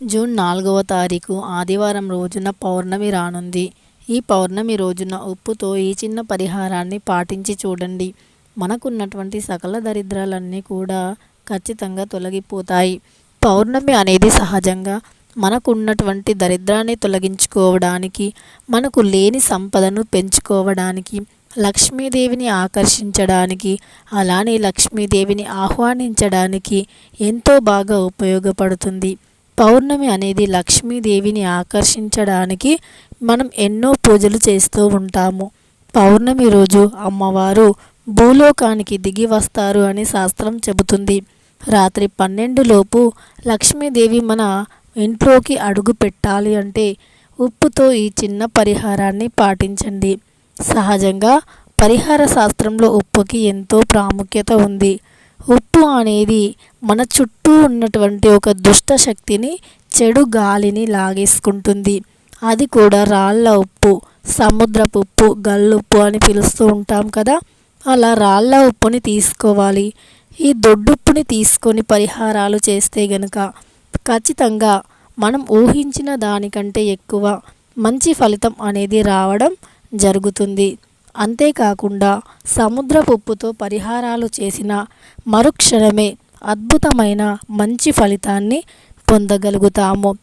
June నాలుగవ తారీఖు ఆదివారం రోజున పౌర్ణమి రానుంది. ఈ పౌర్ణమి రోజున ఉప్పుతో ఈ చిన్న పరిహారాన్ని పాటించి చూడండి. మనకున్నటువంటి సకల దరిద్రాలన్నీ కూడా ఖచ్చితంగా తొలగిపోతాయి. పౌర్ణమి అనేది సహజంగా మనకున్నటువంటి దరిద్రాన్ని తొలగించుకోవడానికి మనకు లేని సంపదను పెంచుకోవడానికి లక్ష్మీదేవిని ఆకర్షించడానికి అలానే లక్ష్మీదేవిని ఆహ్వానించడానికి ఎంతో బాగా ఉపయోగపడుతుంది. పౌర్ణమి అనేది లక్ష్మీదేవిని ఆకర్షించడానికి మనం ఎన్నో పూజలు చేస్తూ ఉంటాము. పౌర్ణమి రోజు అమ్మవారు భూలోకానికి దిగి వస్తారు అని శాస్త్రం చెబుతుంది. రాత్రి పన్నెండులోపు లక్ష్మీదేవి మన ఇంట్లోకి అడుగు పెట్టాలి అంటే ఉప్పుతో ఈ చిన్న పరిహారాన్ని పాటించండి. సహజంగా పరిహార శాస్త్రంలో ఉప్పుకి ఎంతో ప్రాముఖ్యత ఉంది. ఉప్పు అనేది మన చుట్టూ ఉన్నటువంటి ఒక దుష్ట శక్తిని చెడు గాలిని లాగేసుకుంటుంది. అది కూడా రాళ్ళ ఉప్పు సముద్రపు ఉప్పు గల్లుప్పు అని పిలుస్తూ ఉంటాం కదా. అలా రాళ్ళ ఉప్పుని తీసుకోవాలి. ఈ దొడ్డుప్పుని తీసుకొని పరిహారాలు చేస్తే గనుక ఖచ్చితంగా మనం ఊహించిన దానికంటే ఎక్కువ మంచి ఫలితం అనేది రావడం జరుగుతుంది. అంతేకాకుండా సముద్రపు ఉప్పుతో పరిహారాలు చేసిన మరుక్షణమే అద్భుతమైన మంచి ఫలితాన్ని పొందగలుగుతాము.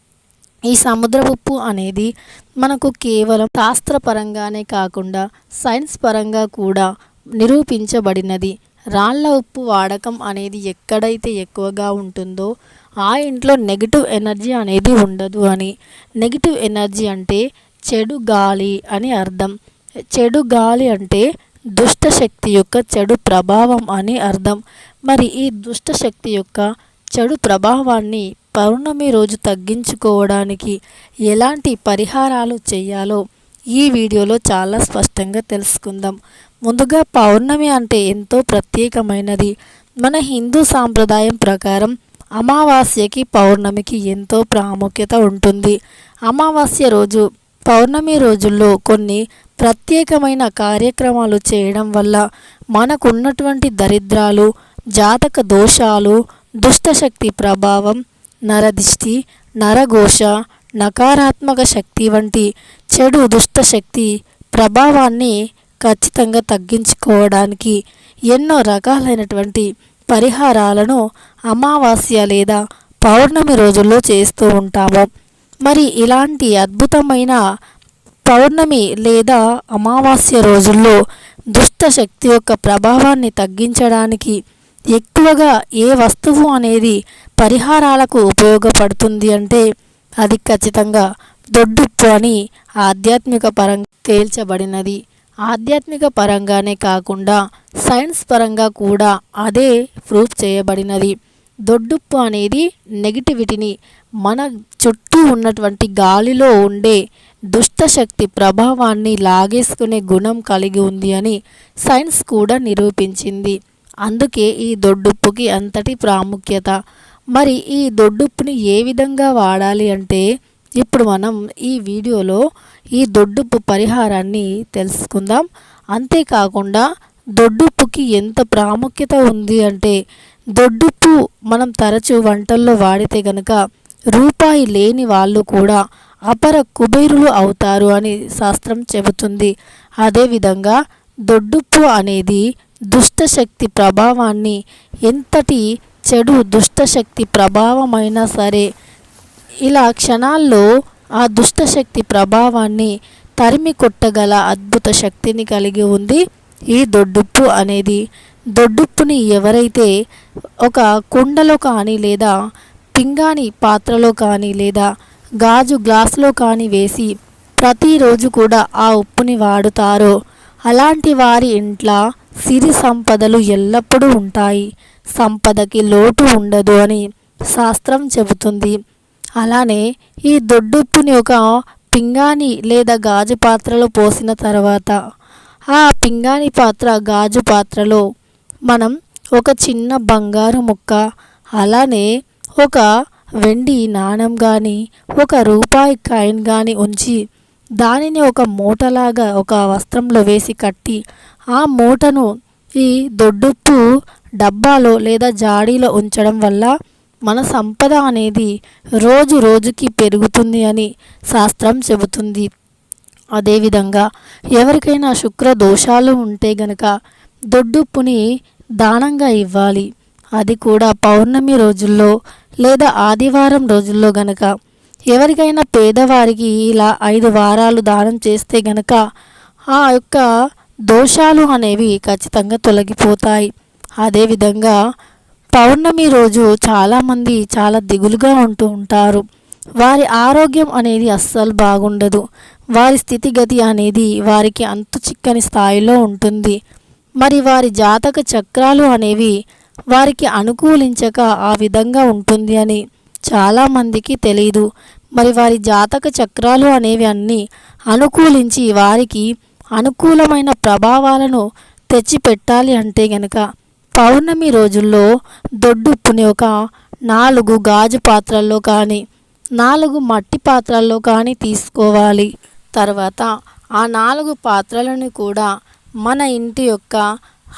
ఈ సముద్రపు ఉప్పు అనేది మనకు కేవలం శాస్త్రపరంగానే కాకుండా సైన్స్ పరంగా కూడా నిరూపించబడినది. రాళ్ళ ఉప్పు వాడకం అనేది ఎక్కడైతే ఎక్కువగా ఉంటుందో ఆ ఇంట్లో నెగిటివ్ ఎనర్జీ అనేది ఉండదు అని. నెగిటివ్ ఎనర్జీ అంటే చెడు గాలి అని అర్థం. చెడు గాలి అంటే దుష్ట శక్తి యొక్క చెడు ప్రభావం అని అర్థం. మరి ఈ దుష్ట శక్తి యొక్క చెడు ప్రభావాన్ని పౌర్ణమి రోజు తగ్గించుకోవడానికి ఎలాంటి పరిహారాలు చేయాలో ఈ వీడియోలో చాలా స్పష్టంగా తెలుసుకుందాం. ముందుగా పౌర్ణమి అంటే ఎంతో ప్రత్యేకమైనది. మన హిందూ సాంప్రదాయం ప్రకారం అమావాస్యకి పౌర్ణమికి ఎంతో ప్రాముఖ్యత ఉంటుంది. అమావాస్య రోజు పౌర్ణమి రోజుల్లో కొన్ని ప్రత్యేకమైన కార్యక్రమాలు చేయడం వల్ల మనకున్నటువంటి దరిద్రాలు జాతక దోషాలు దుష్టశక్తి ప్రభావం నరదిష్టి నరఘోష నకారాత్మక శక్తి వంటి చెడు దుష్టశక్తి ప్రభావాన్ని ఖచ్చితంగా తగ్గించుకోవడానికి ఎన్నో రకాలైనటువంటి పరిహారాలను అమావాస్య లేదా పౌర్ణమి రోజుల్లో చేస్తూ ఉంటాము. మరి ఇలాంటి అద్భుతమైన పౌర్ణమి లేదా అమావాస్య రోజుల్లో దుష్ట శక్తి యొక్క ప్రభావాన్ని తగ్గించడానికి ఎక్కువగా ఏ వస్తువు అనేది పరిహారాలకు ఉపయోగపడుతుంది అంటే అది ఖచ్చితంగా దొడ్డుప్పు అని ఆధ్యాత్మిక పరంగా తేల్చబడినది. ఆధ్యాత్మిక పరంగానే కాకుండా సైన్స్ పరంగా కూడా అదే ప్రూఫ్ చేయబడినది. దొడ్డుప్పు అనేది నెగిటివిటీని మన చుట్టూ ఉన్నటువంటి గాలిలో ఉండే దుష్టశక్తి ప్రభావాన్ని లాగేసుకునే గుణం కలిగి ఉంది అని సైన్స్ కూడా నిరూపించింది. అందుకే ఈ దొడ్డుప్పుకి అంతటి ప్రాముఖ్యత. మరి ఈ దొడ్డుప్పుని ఏ విధంగా వాడాలి అంటే ఇప్పుడు మనం ఈ వీడియోలో ఈ దొడ్డుప్పు పరిహారాన్ని తెలుసుకుందాం. అంతేకాకుండా దొడ్డుప్పుకి ఎంత ప్రాముఖ్యత ఉంది అంటే దొడ్డుప్పు మనం తరచూ వంటల్లో వాడితే గనక రూపాయి లేని వాళ్ళు కూడా అపర కుబేరులు అవుతారు అని శాస్త్రం చెబుతుంది. అదేవిధంగా దొడ్డుప్పు అనేది దుష్టశక్తి ప్రభావాన్ని ఎంతటి చెడు దుష్టశక్తి ప్రభావమైనా సరే ఇలా క్షణాల్లో ఆ దుష్టశక్తి ప్రభావాన్ని తరిమి కొట్టగల అద్భుత శక్తిని కలిగి ఉంది. ఈ దొడ్డుప్పు అనేది దొడ్డుప్పుని ఎవరైతే ఒక కుండలో కానీ లేదా పింగాణి పాత్రలో కానీ లేదా గాజు గ్లాసులో కానీ వేసి ప్రతిరోజు కూడా ఆ ఉప్పుని వాడుతారో అలాంటి వారి ఇంట్లో సిరి సంపదలు ఎల్లప్పుడూ ఉంటాయి. సంపదకి లోటు ఉండదు అని శాస్త్రం చెబుతుంది. అలానే ఈ దొడ్డుప్పుని ఒక పింగాణి లేదా గాజు పాత్రలో పోసిన తర్వాత ఆ పింగాణి పాత్ర గాజు పాత్రలో మనం ఒక చిన్న బంగారు ముక్క అలానే ఒక వెండి నాణం కానీ ఒక రూపాయి కాయిన్ కానీ ఉంచి దానిని ఒక మూటలాగా ఒక వస్త్రంలో వేసి కట్టి ఆ మూటను ఈ దొడ్డుప్పు డబ్బాలో లేదా జాడీలో ఉంచడం వల్ల మన సంపద అనేది రోజు రోజుకి పెరుగుతుంది అని శాస్త్రం చెబుతుంది. అదేవిధంగా ఎవరికైనా శుక్ర దోషాలు ఉంటే గనక దొడ్డుప్పుని దానంగా ఇవ్వాలి. అది కూడా పౌర్ణమి రోజుల్లో లేదా ఆదివారం రోజుల్లో గనక. ఎవరికైనా పేదవారికి ఇలా ఐదు వారాలు దానం చేస్తే గనక ఆ యొక్క దోషాలు అనేవి ఖచ్చితంగా తొలగిపోతాయి. అదేవిధంగా పౌర్ణమి రోజు చాలామంది చాలా దిగులుగా ఉంటూ ఉంటారు. వారి ఆరోగ్యం అనేది అస్సలు బాగుండదు. వారి స్థితిగతి అనేది వారికి అంతు చిక్కని స్థాయిలో ఉంటుంది. మరి వారి జాతక చక్రాలు అనేవి వారికి అనుకూలించక ఆ విధంగా ఉంటుంది అని చాలామందికి తెలియదు మరి వారి జాతక చక్రాలు అనేవి అన్నీ అనుకూలించి వారికి అనుకూలమైన ప్రభావాలను తెచ్చిపెట్టాలి అంటే గనక పౌర్ణమి రోజుల్లో దొడ్డుప్పుని ఒక నాలుగు గాజు పాత్రల్లో కానీ నాలుగు మట్టి పాత్రల్లో కానీ తీసుకోవాలి. తర్వాత ఆ నాలుగు పాత్రలను కూడా మన ఇంటి యొక్క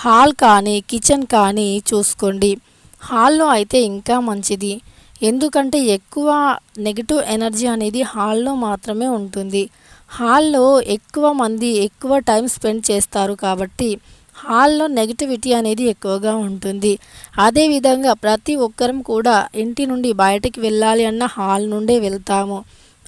హాల్ కానీ కిచెన్ కానీ చూసుకోండి. హాల్లో అయితే ఇంకా మంచిది. ఎందుకంటే ఎక్కువ నెగిటివ్ ఎనర్జీ అనేది హాల్లో మాత్రమే ఉంటుంది. హాల్లో ఎక్కువ మంది ఎక్కువ టైం స్పెండ్ చేస్తారు కాబట్టి హాల్లో నెగిటివిటీ అనేది ఎక్కువగా ఉంటుంది. అదేవిధంగా ప్రతి ఒక్కరం కూడా ఇంటి నుండి బయటికి వెళ్ళాలి అన్న హాల్ నుండే వెళ్తాము.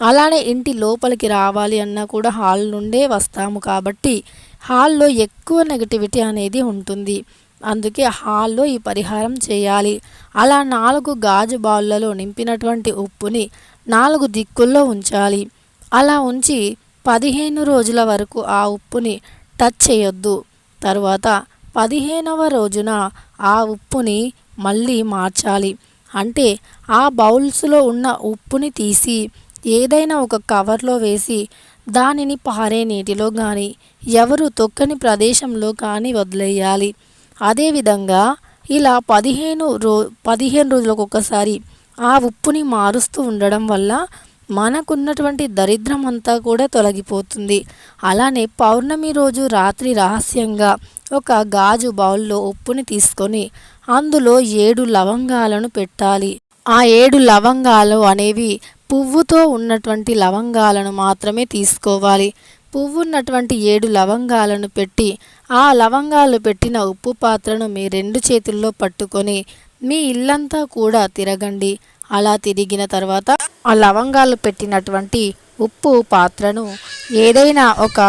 అలానే ఇంటి లోపలికి రావాలి అన్నా కూడా హాల్ నుండే వస్తాము కాబట్టి హాల్లో ఎక్కువ నెగటివిటీ అనేది ఉంటుంది. అందుకే హాల్లో ఈ పరిహారం చేయాలి. అలా నాలుగు గాజు బావులలో నింపినటువంటి ఉప్పుని నాలుగు దిక్కుల్లో ఉంచాలి. అలా ఉంచి పదిహేను రోజుల వరకు ఆ ఉప్పుని టచ్ చేయొద్దు. తరువాత పదిహేనవ రోజున ఆ ఉప్పుని మళ్ళీ మార్చాలి. అంటే ఆ బౌల్స్లో ఉన్న ఉప్పుని తీసి ఏదైనా ఒక కవర్లో వేసి దానిని పారే నీటిలో కానీ ఎవరు తొక్కని ప్రదేశంలో కానీ వదిలేయాలి. అదేవిధంగా ఇలా పదిహేను రో పదిహేను రోజులకు ఒకసారి ఆ ఉప్పుని మారుస్తూ ఉండడం వల్ల మనకున్నటువంటి దరిద్రం అంతా కూడా తొలగిపోతుంది. అలానే పౌర్ణమి రోజు రాత్రి రహస్యంగా ఒక గాజు బౌల్లో ఉప్పుని తీసుకొని అందులో ఏడు లవంగాలను పెట్టాలి. ఆ ఏడు లవంగాలు అనేవి పువ్వుతో ఉన్నటువంటి లవంగాలను మాత్రమే తీసుకోవాలి. పువ్వు ఉన్నటువంటి ఏడు లవంగాలను పెట్టి ఆ లవంగాలు పెట్టిన ఉప్పు పాత్రను మీ రెండు చేతుల్లో పట్టుకొని మీ ఇల్లంతా కూడా తిరగండి. అలా తిరిగిన తర్వాత ఆ లవంగాలు పెట్టినటువంటి ఉప్పు పాత్రను ఏదైనా ఒక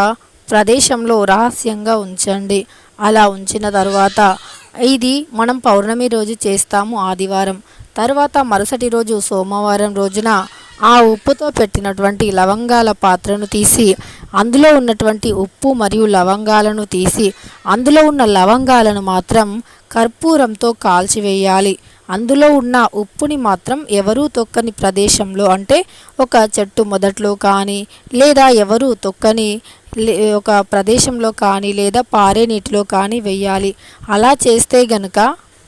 ప్రదేశంలో రహస్యంగా ఉంచండి. అలా ఉంచిన తర్వాత ఇది మనం పౌర్ణమి రోజు చేస్తాము ఆదివారం. తర్వాత మరుసటి రోజు సోమవారం రోజున ఆ ఉప్పుతో పెట్టినటువంటి లవంగాల పాత్రను తీసి అందులో ఉన్నటువంటి ఉప్పు మరియు లవంగాలను తీసి అందులో ఉన్న లవంగాలను మాత్రం కర్పూరంతో కాల్చివేయాలి. అందులో ఉన్న ఉప్పుని మాత్రం ఎవరూ తొక్కని ప్రదేశంలో అంటే ఒక చెట్టు మొదట్లో కానీ లేదా ఎవరూ తొక్కని ఒక ప్రదేశంలో కానీ లేదా పారే నీటిలో కానీ వెయ్యాలి అలా చేస్తే గనుక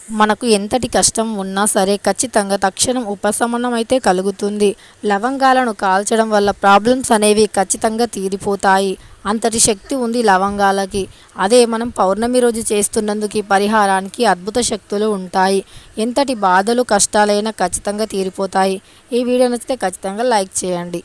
మనకు ఎంతటి కష్టం ఉన్నా సరే ఖచ్చితంగా తక్షణం ఉపశమనం అయితే కలుగుతుంది. లవంగాలను కాల్చడం వల్ల ప్రాబ్లమ్స్ అనేవి ఖచ్చితంగా తీరిపోతాయి. అంతటి శక్తి ఉంది లవంగాలకి. అదే మనం పౌర్ణమి రోజు చేస్తున్నందుకు పరిహారానికి అద్భుత శక్తులు ఉంటాయి. ఎంతటి బాధలు కష్టాలైనా ఖచ్చితంగా తీరిపోతాయి. ఈ వీడియో నచ్చితే ఖచ్చితంగా లైక్ చేయండి.